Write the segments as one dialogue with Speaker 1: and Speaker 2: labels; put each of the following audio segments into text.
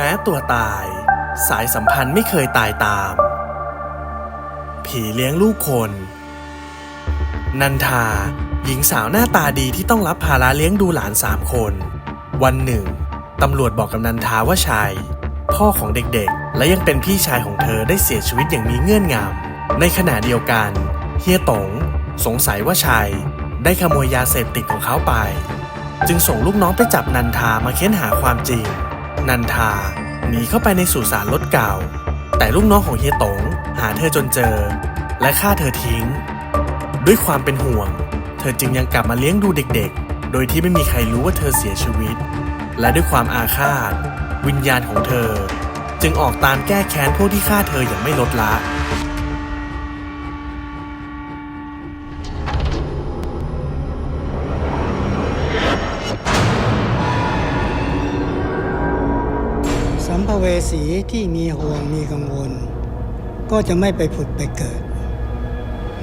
Speaker 1: แม้ตัวตาย สายสัมพันธ์ไม่เคยตายตาม ผีเลี้ยงลูกคน นันทา หญิงสาวหน้าตาดีที่ต้องรับภาระเลี้ยงดูหลานสามคน วันหนึ่ง ตำรวจบอกกับนันทาว่าชัย พ่อของเด็กๆ และยังเป็นพี่ชายของเธอได้เสียชีวิตอย่างมีเงื่อนงำในขณะเดียวกัน เฮียตงสงสัยว่าชัย ได้ขโมยยาเสพติดของเขาไป จึงส่งลูกน้องไปจับนันทามาเค้นหาความจริง นันทา หนีเข้าไปในสุสานรถเก่า แต่ลูกน้องของเฮียตงหาเธอจนเจอ และฆ่าเธอทิ้ง ด้วยความเป็นห่วง เธอจึงยังกลับมาเลี้ยงดูเด็กๆ โดยที่ไม่มีใครรู้ว่าเธอเสียชีวิต และด้วยความอาฆาต วิญญาณของเธอ จึงออกตามแก้แค้นพวกที่ฆ่าเธออย่างไม่ลดละ
Speaker 2: มภเวสีที่มีห่วงมีกังวล ก็จะไม่ไปผุดไปเกิด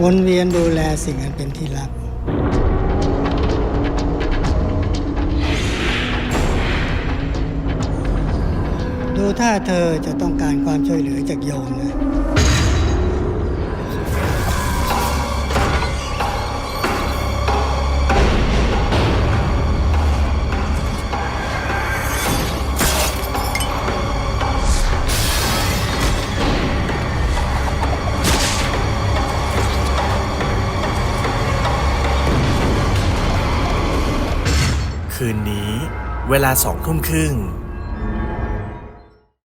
Speaker 2: วนเวียนดูแลสิ่งอันเป็นที่รักดูถ้าเธอจะต้องการความช่วยเหลือจากโยมนะ
Speaker 1: คืนนี้ เวลาสองทุ่มครึ่ง